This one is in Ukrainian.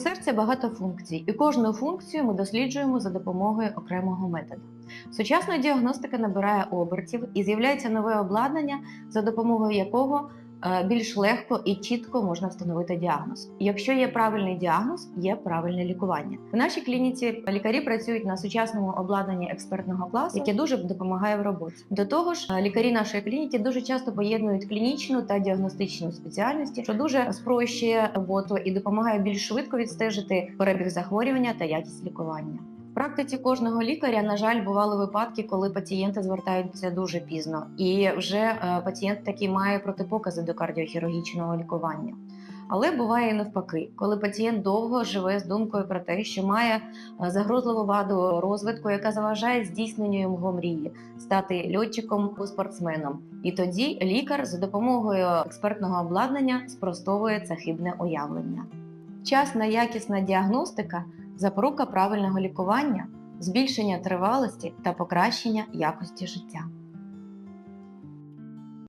серця багато функцій, і кожну функцію ми досліджуємо за допомогою окремого методу. Сучасна діагностика набирає обертів і з'являється нове обладнання, за допомогою якого більш легко і чітко можна встановити діагноз. Якщо є правильний діагноз, є правильне лікування. В нашій клініці лікарі працюють на сучасному обладнанні експертного класу, яке дуже допомагає в роботі. До того ж, е, лікарі нашої клініки дуже часто поєднують клінічну та діагностичну спеціальності, що дуже спрощує роботу і допомагає більш швидко відстежити перебіг захворювання та якість лікування. В практиці кожного лікаря, на жаль, бували випадки, коли пацієнти звертаються дуже пізно, і вже е, пацієнт такий має протипокази до кардіохірургічного лікування. Але буває і навпаки, коли пацієнт довго живе з думкою про те, що має е, загрозливу ваду розвитку, яка заважає здійсненню його мрії стати льотчиком або спортсменом. І тоді лікар за допомогою експертного обладнання спростовує це хибне уявлення. Вчасна якісна діагностика запорука правильного лікування, збільшення тривалості та покращення якості життя.